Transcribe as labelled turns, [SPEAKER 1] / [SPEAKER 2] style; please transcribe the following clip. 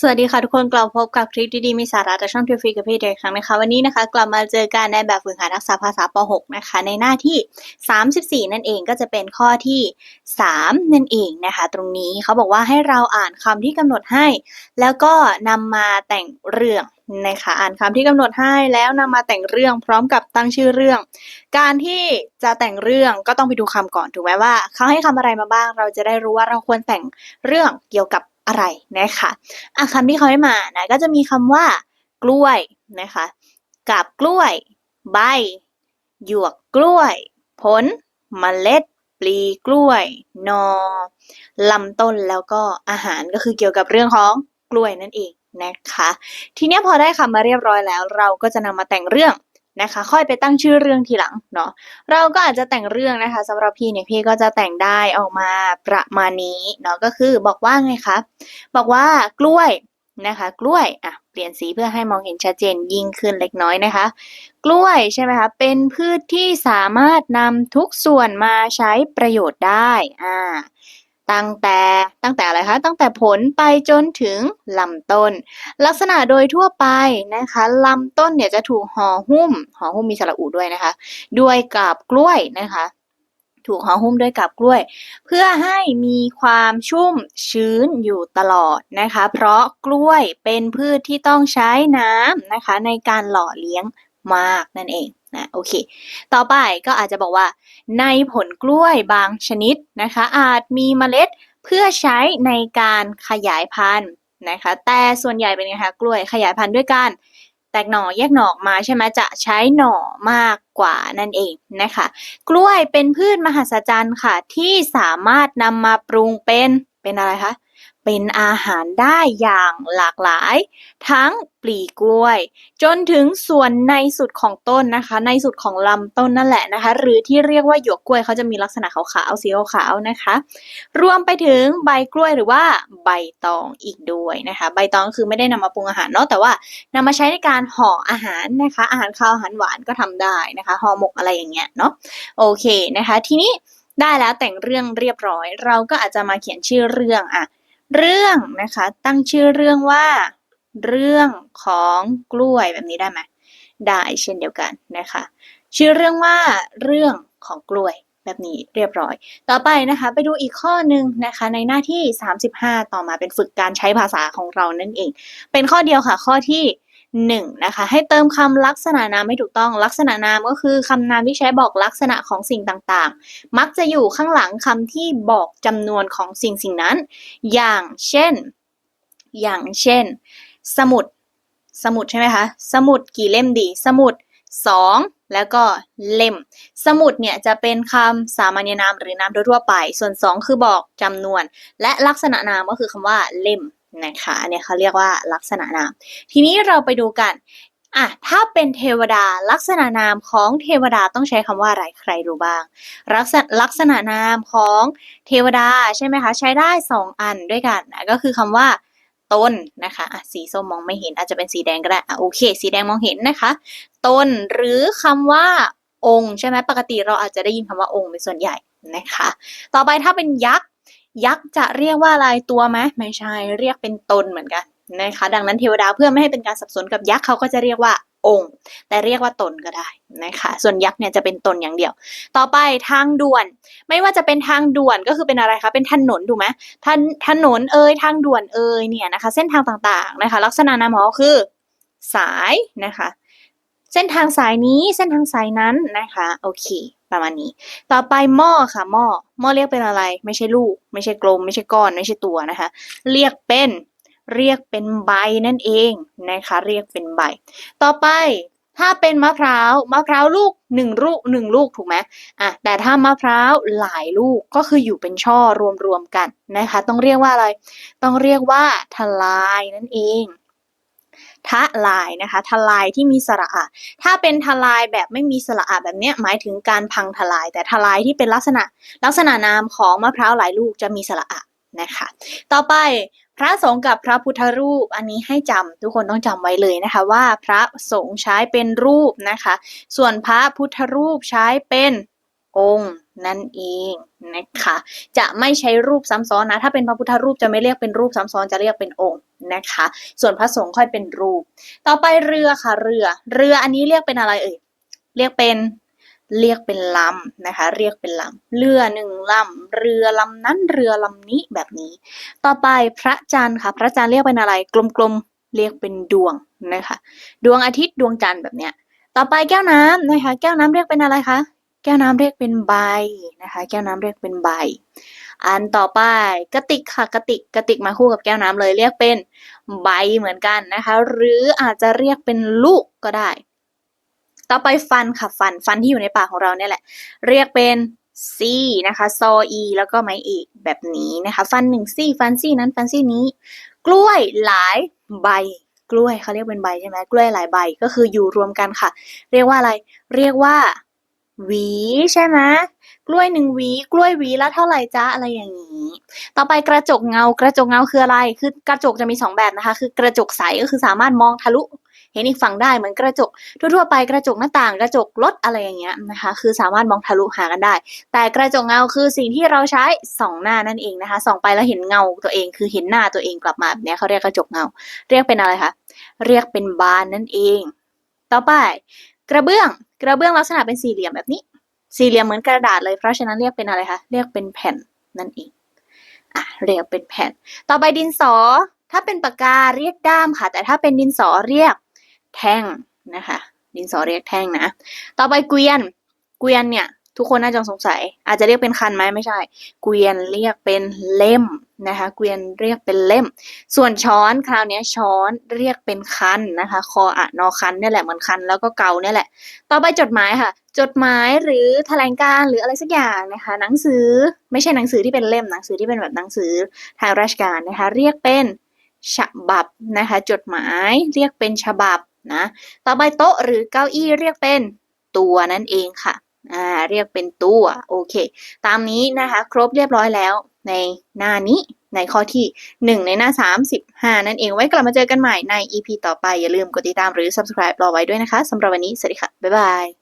[SPEAKER 1] สวัสดีค่ะทุกคนกลับพบกับคลิปดีๆมีสาระจากช่องทิวฟรีกับพี่เด็กครั้งนะคะวันนี้นะคะกลับมาเจอกันในแบบฝึกหัดทักษะภาษาป .6 นะคะ ในหน้าที่ 34 นั่นเองก็จะเป็นข้อที่ 3 นั่นเองนะคะ ตรงนี้เขาบอกว่าให้เราอ่านคำที่กำหนดให้ แล้วก็นำมาแต่งเรื่องนะคะอ่านคำที่กำหนดให้แล้วนำมาแต่งเรื่องพร้อมกับตั้งชื่อเรื่อง การที่จะแต่งเรื่องก็ต้องไปดูคำก่อนถูกไหมว่าเขาให้คำอะไรมาบ้าง เราจะได้รู้ว่าเราควรแต่งเรื่องเกี่ยวกับ อะไรนะคะอะคำที่เขาให้มานะก็จะมีคำว่า กล้วยนะคะกับกล้วย ใบ หยวกกล้วย ผลเมล็ด ปลีกล้วย นอลำต้นแล้วก็อาหารก็คือเกี่ยวกับเรื่องของกล้วยนั่นเองนะคะ ทีเนี้ยพอได้คำมาเรียบร้อยแล้ว เราก็จะนำมาแต่งเรื่อง นะคะ ค่อยไปตั้งชื่อเรื่องทีหลังเนาะเราก็อาจจะแต่งเรื่องนะคะสำหรับพี่เนี่ยพี่ก็จะแต่งได้ออกมาประมาณนี้เนาะก็คือบอกว่าไงคะบอกว่ากล้วยนะคะกล้วยอะเปลี่ยนสีเพื่อให้มองเห็นชัดเจนยิ่งขึ้นเล็กน้อยนะคะ กล้วยใช่ไหมคะเป็นพืชที่สามารถนำทุกส่วนมาใช้ประโยชน์ได้อ่า ตั้งแต่ตั้งแต่อะไรคะตั้งแต่ผลไปจนถึงลำต้น ลักษณะโดยทั่วไปนะคะลำต้นเนี่ยจะถูกห่อหุ้มห่อหุ้มมีสระอูด้วยนะคะ ด้วยกาบกล้วยนะคะถูกห่อหุ้มด้วยกาบกล้วย เพื่อให้มีความชุ่มชื้นอยู่ตลอดนะคะ เพราะกล้วยเป็นพืชที่ต้องใช้น้ำนะคะ ในการหล่อเลี้ยงมากนั่นเอง นะโอเค ต่อไปก็อาจจะบอกว่า ในผลกล้วยบางชนิดนะคะ อาจมีเมล็ดเพื่อใช้ในการขยายพันธุ์นะคะ แต่ส่วนใหญ่เป็นไงคะกล้วยขยายพันธุ์ด้วยการแตกหน่อแยกหน่อออกมาใช่ไหมจะใช้หน่อมากกว่านั่นเองนะคะ กล้วยเป็นพืชมหัศจรรย์ค่ะ ที่สามารถนำมาปรุงเป็นเป็นอะไรคะ เป็นอาหารได้อย่างหลากหลาย ทั้งปลีกล้วย จนถึงส่วนในสุดของต้นนะคะ ในสุดของลำต้นนั่นแหละนะคะ หรือที่เรียกว่าหยวกกล้วยเขาจะมีลักษณะขาวๆสีขาวๆนะคะ รวมไปถึงใบกล้วยหรือว่าใบตองอีกด้วยนะคะ ใบตองคือไม่ได้นำมาปรุงอาหารเนาะแต่ว่านำมาใช้ในการห่ออาหารนะคะ อาหารข้าวอาหารหวานก็ทำได้นะคะห่อหมกอะไรอย่างเงี้ยเนาะโอเคนะคะ ทีนี้ได้แล้วแต่งเรื่องเรียบร้อย เราก็อาจจะมาเขียนชื่อเรื่องอะ เรื่องนะคะ ตั้งชื่อเรื่องว่า เรื่องของกล้วยแบบนี้ได้ไหมได้เช่นเดียวกันนะคะ ชื่อเรื่องว่า เรื่องของกล้วยแบบนี้เรียบร้อย ต่อไปนะคะ ไปดูอีกข้อหนึ่งนะคะ ในหน้าที่ 35 ต่อมาเป็นฝึกการใช้ภาษาของเรานั่นเอง เป็นข้อเดียวค่ะ ข้อที่ 1 นะคะให้เติมคำลักษณะนามให้ถูกต้อง ลักษณะนามก็คือคำนามที่ใช้บอกลักษณะของสิ่งต่างๆ มักจะอยู่ข้างหลังคำที่บอกจำนวนของสิ่งสิ่งนั้น อย่างเช่น อย่างเช่น สมุด สมุดใช่ไหมคะ สมุดกี่เล่มดี สมุด 2 แล้วก็เล่ม สมุดเนี่ยจะเป็นคำสามัญนามหรือนามทั่วๆไป ส่วน 2 คือบอกจำนวน และลักษณะนามก็คือคำว่าเล่ม นะคะอันนี้เขาเรียกว่าลักษณะนาม ทีนี้เราไปดูกันอะถ้าเป็นเทวดาลักษณะนามของเทวดาต้องใช้คำว่าอะไรใครรู้บ้าง ลักษณะลักษณะนามของเทวดาใช่ไหมคะ ใช้ได้ 2 อันด้วยกันนะก็คือคำว่าตนนะคะอะสีส้มมองไม่เห็นอาจจะเป็นสีแดงก็ได้อะโอเค สีแดงมองเห็นนะคะ ตนหรือคำว่าองค์ใช่ไหมปกติเราอาจจะได้ยินคำว่าองค์เป็นส่วนใหญ่นะคะ ต่อไปถ้าเป็นยักษ์ ยักษ์จะเรียกว่าอะไรตัวไหมไม่ใช่เรียกเป็นตนเหมือนกันนะคะดังนั้นเทวดาเพื่อไม่ให้เป็นการสับสนกับยักษ์เขาก็จะเรียกว่าองค์ แต่เรียกว่าตนก็ได้นะคะ ส่วนยักษ์เนี่ยจะเป็นตนอย่างเดียว ต่อไปทางด่วน ไม่ว่าจะเป็นทางด่วนก็คือเป็นอะไรคะ เป็นถนนถูกไหมถนถนนเอ่ยทางด่วนเอ่ยเนี่ยนะคะ เส้นทางต่างๆนะคะ ลักษณะนามของเขาคือ สายนะคะ เส้นทางสายนี้เส้นทางสายนั้นนะคะ โอเค ประมาณนี้ ต่อไปหม้อค่ะหม้อหม้อเรียกเป็นอะไร ไม่ใช่ลูก ไม่ใช่กลม ไม่ใช่ก้อน ไม่ใช่ตัวนะคะ เรียกเป็นเรียกเป็นใบนั่นเองนะคะ เรียกเป็นใบ ต่อไปถ้าเป็นมะพร้าวมะพร้าวลูกหนึ่งลูกหนึ่งลูกถูกไหมอะแต่ถ้ามะพร้าวหลายลูกก็คืออยู่เป็นช่อรวมๆกันนะคะ ต้องเรียกว่าอะไร ต้องเรียกว่าทลายนั่นเอง ทลายนะคะทลายที่มีสระอะถ้าเป็นทลายแบบไม่มีสระอะแบบเนี้ยหมายถึงการพังทลาย แต่ทลายที่เป็นลักษณะลักษณะนามของมะพร้าวหลายลูกจะมีสระอะนะคะ ต่อไปพระสงฆ์กับพระพุทธรูปอันนี้ให้จำทุกคนต้องจำไว้เลยนะคะว่าพระสงฆ์ใช้เป็นรูปนะคะ ส่วนพระพุทธรูปใช้เป็นองค์ นั่นเองนะคะ จะไม่ใช้รูปซ้ำซ้อนนะ ถ้าเป็นพระพุทธรูปจะไม่เรียกเป็นรูปซ้ำซ้อนจะเรียกเป็นองค์นะคะ ส่วนพระสงฆ์ค่อยเป็นรูป ต่อไปเรือค่ะเรือ เรืออันนี้เรียกเป็นอะไรเอ่ยเรียกเป็นเรียกเป็นลำนะคะ เรียกเป็นลำเรือหนึ่งลำเรือลำนั้นเรือลำนี้แบบนี้ ต่อไปพระจันทร์ค่ะ พระจันทร์เรียกเป็นอะไรกลมๆเรียกเป็นดวงนะคะ ดวงอาทิตย์ดวงจันทร์แบบเนี้ย ต่อไปแก้วน้ำนะคะ แก้วน้ำเรียกเป็นอะไรคะ แก้วน้ำเรียกเป็นใบนะคะ แก้วน้ำเรียกเป็นใบ อันต่อไปกระติกค่ะกระติกกระติกมาคู่กับแก้วน้ำเลยเรียกเป็นใบเหมือนกันนะคะ หรืออาจจะเรียกเป็นลูกก็ได้ ต่อไปฟันค่ะฟันฟันที่อยู่ในปากของเราเนี่ยแหละ เรียกเป็นซี่นะคะซออีแล้วก็ไม้อีกแบบนี้นะคะ ฟันหนึ่งซี่ฟันซี่นั้นฟันซี่นี้ กล้วยหลายใบกล้วยเขาเรียกเป็นใบใช่ไหมกล้วยหลายใบก็คืออยู่รวมกันค่ะ เรียกว่าอะไร เรียกว่า หวีใช่ไหมกล้วยหนึ่งหวีกล้วยหวีละเท่าไหร่จ๊ะอะไรอย่างนี้ ต่อไปกระจกเงากระจกเงาคืออะไร คือกระจกจะมีสองแบบนะคะ คือกระจกใสก็คือสามารถมองทะลุ เห็นอีกฝั่งได้เหมือนกระจก ทั่วๆไปกระจกหน้าต่างกระจกรถอะไรอย่างเงี้ยนะคะ คือสามารถมองทะลุหากันได้ แต่กระจกเงาคือสิ่งที่เราใช้ส่องหน้านั่นเองนะคะส่องไปแล้วเห็นเงาตัวเอง คือเห็นหน้าตัวเองกลับมาแบบนี้เขาเรียกกระจกเงา เรียกเป็นอะไรคะเรียกเป็นบานนั่นเอง ต่อไป กระเบื้อง กระเบื้องลักษณะเป็นสี่เหลี่ยมแบบนี้ สี่เหลี่ยมเหมือนกระดาษเลย เพราะฉะนั้นเรียกเป็นอะไรคะ เรียกเป็นแผ่นนั่นเอง อะ เรียกเป็นแผ่น ต่อไปดินสอ ถ้าเป็นปากกาเรียกด้ามค่ะ แต่ถ้าเป็นดินสอเรียกแท่งนะคะ ดินสอเรียกแท่งนะ ต่อไปเกวียน เกวียนเนี่ย ทุกคนน่าจะสงสัย อาจจะเรียกเป็นคันไหมไม่ใช่ เกวียนเรียกเป็นเล่มนะคะ เกวียนเรียกเป็นเล่ม ส่วนช้อนคราวนี้ช้อนเรียกเป็นคันนะคะ คออะนอคันเนี่ยแหละเหมือนคันแล้วก็เกาเนี่ยแหละ ต่อไปจดหมายค่ะ จดหมายหรือแถลงการหรืออะไรสักอย่างนะคะ หนังสือไม่ใช่หนังสือที่เป็นเล่มหนังสือที่เป็นแบบหนังสือทางราชการนะคะ เรียกเป็นฉบับนะคะ จดหมายเรียกเป็นฉบับนะ ต่อไปโต๊ะหรือเก้าอี้เรียกเป็นตัวนั่นเองค่ะ อ่าเรียกเป็นตัวโอเค ตามนี้นะคะ ครบเรียบร้อยแล้วในหน้านี้ในข้อที่ 1 ในหน้า 35 นั่นเองไว้กลับมาเจอกันใหม่ใน EP ต่อไป อย่าลืมกดติดตามหรือ subscribe รอไว้ด้วยนะคะสำหรับวันนี้ สวัสดีค่ะ บ๊ายบาย